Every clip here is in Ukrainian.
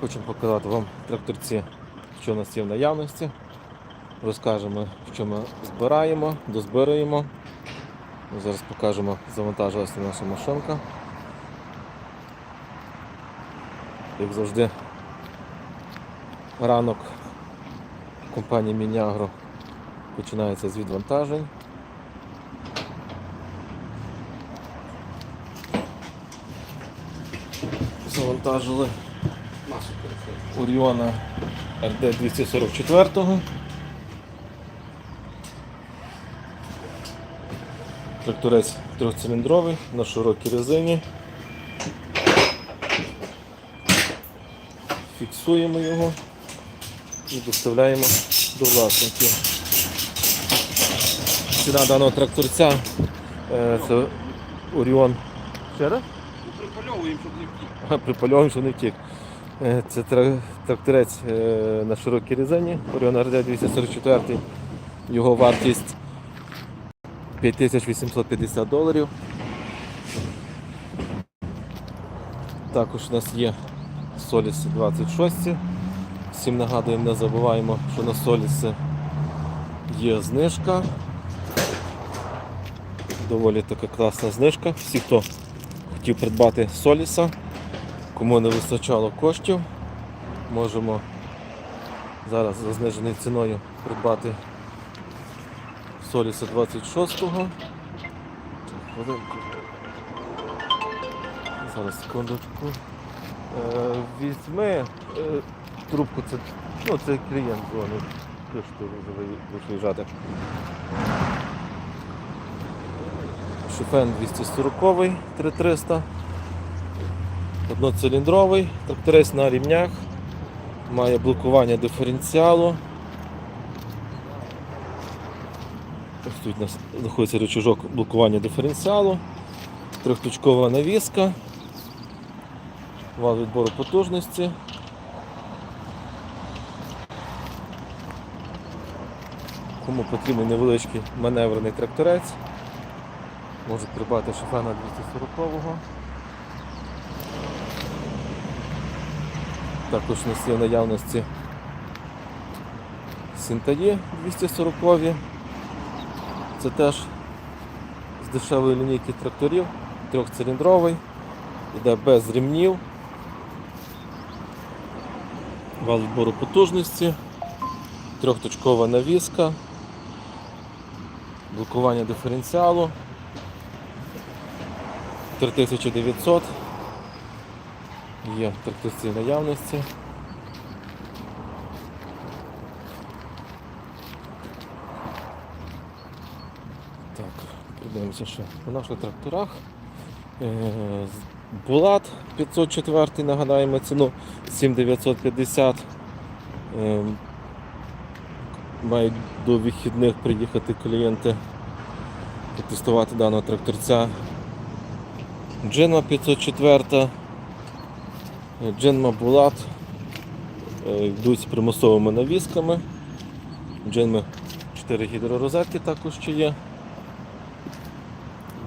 Хочемо показати вам тракторці, що у нас є в наявності. Розкажемо, що ми збираємо, дозбираємо. Ми Зараз покажемо, завантажилася наша машинка. Як завжди, ранок компанії Мінягро починається з відвантажень. Завантажили Оріона РД 244. Тракторець трьохциліндровий на широкій резині. Фіксуємо його і доставляємо до власників. Ціна даного тракторця е, це Оріон. Ще раз? Припальовуємо, щоб не втік. Припальовуємо, що не втік. Е, Це тра- тракторець е, на широкій резині, Orion RD 244. Його вартість 5850 доларів. Також у нас є Соліси 26. Всім нагадуємо, не забуваємо, що на Соліси є знижка. Доволі така класна знижка. Всі, хто хотів придбати Соліса, Кому не вистачало коштів, можемо зараз за зниженою ціною придбати Соліса 26-го. Зараз секундочку. Е, візьми е, трубку, це, ну, це клієнт дзвонить. Будеш виїжджати. Шофен 240 3300. Одноциліндровий, тракторець на рівнях, має блокування диференціалу. Ось тут у нас знаходиться рычажок блокування диференціалу, трьохточкова навіска, вал відбору потужності. Кому потрібен невеличкий маневрений тракторець, можуть придбати шофена 240-го. Також у нас є в наявності Синтаї 240 Це теж з дешевої лінійки тракторів, трьохциліндровий, йде без ремнів, вал відбору потужності, трьохточкова навіска, блокування диференціалу. 3900 Є тракторці наявності. Так, подивимося ще по наших тракторах. Е, Булат 504, нагадаємо ціну 7950. Е, Мають до вихідних приїхати клієнти потестувати даного тракторця. Джинма 504. Джинма Булат е, йдуть з примусовими навісками. Джинми 4 гідророзетки також ще є.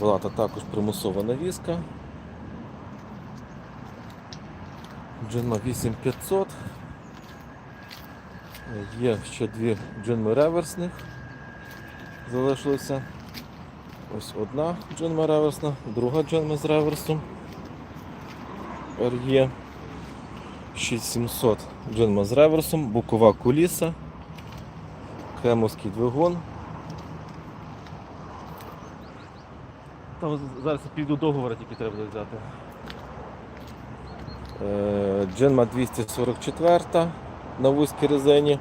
Булата також примусова навіска. Джинма 8500. Е, Є ще дві джинми реверсних. Залишилося. Ось одна джинма реверсна, друга джинма з реверсом. RE 6700 джинма з реверсом, бокова куліса, кремовський двигун. Там зараз піду договори тільки треба буде взяти. Е, Джинма 244 на вузькій резині.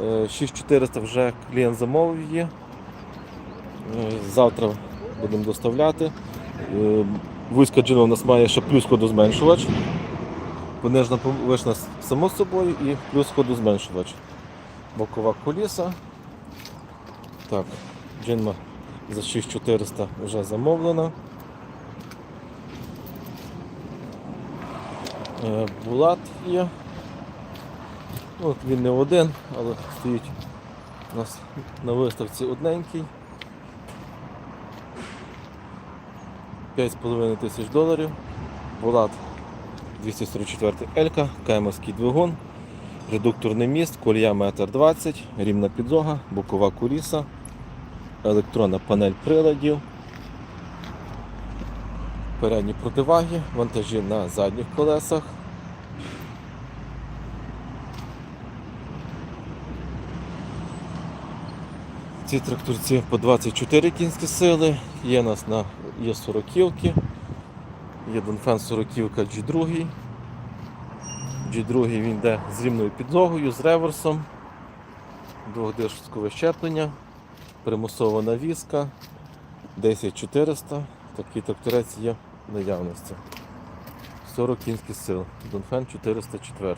Е, 6400 вже клієнт замовив її. Е, Завтра будемо доставляти. Е, Вузька джина у нас має ще плюс ходозменшувач. Понижна повишена само собою і плюс ходозменшувач. Бокова коліса. Так, джинма за 6400 вже замовлена. Е, Булат є. Ну, От він не один, але стоїть у нас на виставці одненький. 5,5 тисяч доларів. Булат 244 Елька, КМський двигун, редукторний міст, колія 1,20 м, рівна підлога, бокова куліса, електронна панель приладів, передні противаги, вантажі на задніх колесах. Ці тракторці по 24 кінські сили, є у нас на є 40 є Донфен 40 G2. G2 він йде з рівною підлогою, з реверсом, двохдишкове щеплення, примусова навіска, 10400. Такий тракторець є в наявності. 40 кінських сил. Донфен 404.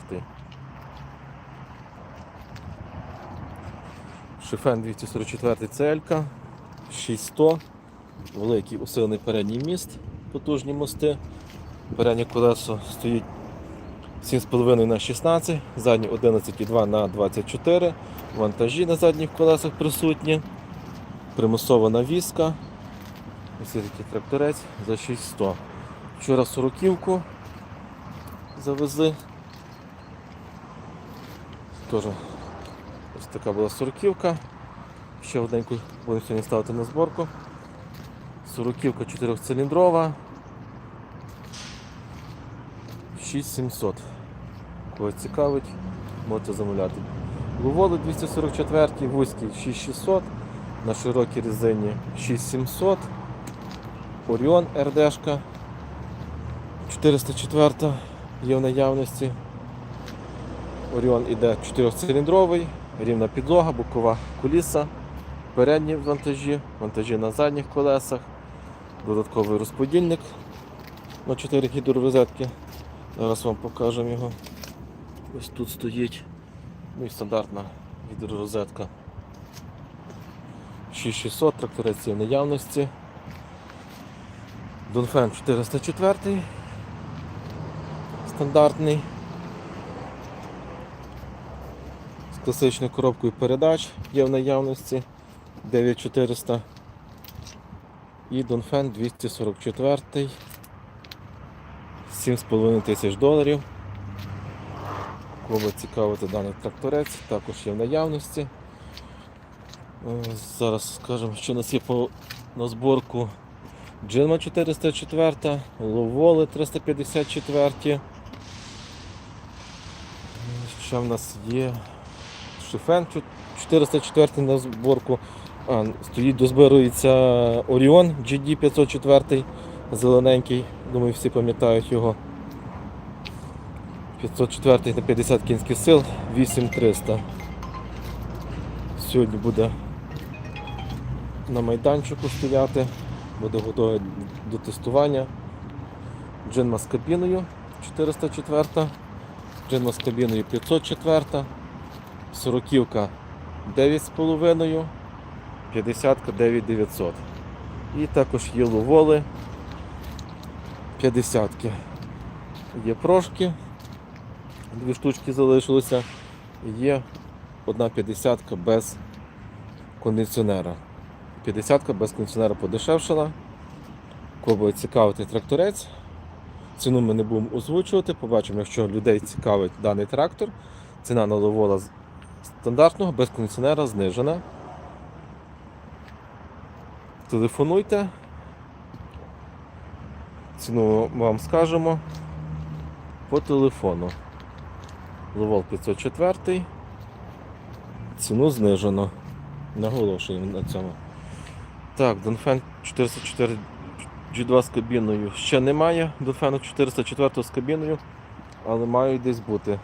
Шифен 244 CL, 6100, великий усилений передній міст, потужні мости. Переднє колесо стоїть 7,5 на 16, заднє 11,2 на 24, вантажі на задніх колесах присутні, примусова навіска. Ось такий тракторець за 6100. Вчора 40-ку завезли. Теж Ось така була сороківка. Ще одненьку будемо сьогодні ставити на зборку. Сороківка 4-циліндрова. 6700. Кого цікавить, можете замовляти. Луволи 244, вузький 6600, на широкій резині 6700. Оріон РДшка 404 є в наявності. Оріон іде 4-циліндровий, рівна підлога, бокова куліса, передні вантажі, вантажі на задніх колесах, додатковий розподільник на 4 гідророзетки. Зараз вам покажемо його. Ось тут стоїть. Ну і стандартна гідророзетка. 6600 тракторець в наявності. Донфен 404 стандартний. з класичною коробкою передач є в наявності 9400 і Донфен 244 7,5 тисяч доларів. Кого цікавити даний тракторець, також є в наявності. Е, Зараз скажемо, що у нас є по, на зборку Джинма 404, Ловоли 354. Що в нас є? Шифен 404 на зборку. А, стоїть, дозбирується Оріон GD 504, зелененький, думаю, всі пам'ятають його. 504 на 50 кінських сил, 8300. Сьогодні буде на майданчику стояти, буде готовий до тестування. Джинма з кабіною 404, джинма з кабіною 504. Сороківка 9,5, 50 9900. І також є ловоли 50. -ки. Є прошки, дві штучки залишилося. Є одна 50 без кондиціонера. 50 без кондиціонера подешевшала. Кого цікавити тракторець. Ціну ми не будемо озвучувати. Побачимо, якщо людей цікавить даний трактор. Ціна на стандартного без кондиціонера знижена. Телефонуйте. Ціну вам скажемо по телефону. Ловол 504. Ціну знижено. Наголошуємо на цьому. Так, Донфен 404 G2 з кабіною ще немає. Донфену 404 з кабіною, але мають десь бути.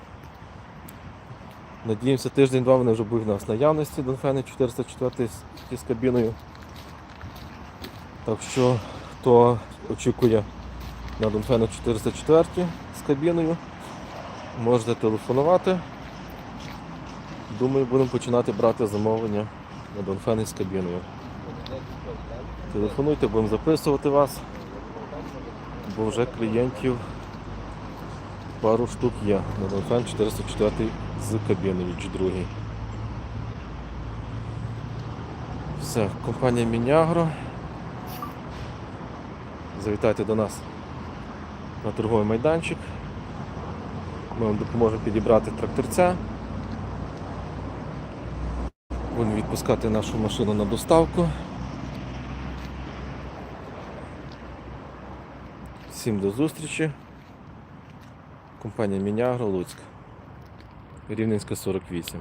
Надіємося, тиждень-два вони вже будуть в нас наявності Донфени 404 з- з кабіною. Так що, хто очікує на Донфену 404 з кабіною, можете телефонувати. Думаю, будемо починати брати замовлення на Донфени з кабіною. Телефонуйте, будемо записувати вас, бо вже клієнтів пару штук є на Донфен 404 з кабіною G2. Все, компанія Мінягро. Завітайте до нас на торговий майданчик. Ми вам допоможемо підібрати тракторця. Будемо відпускати нашу машину на доставку. Всім до зустрічі. Компанія Мінягро Луцьк. Рівненська 48.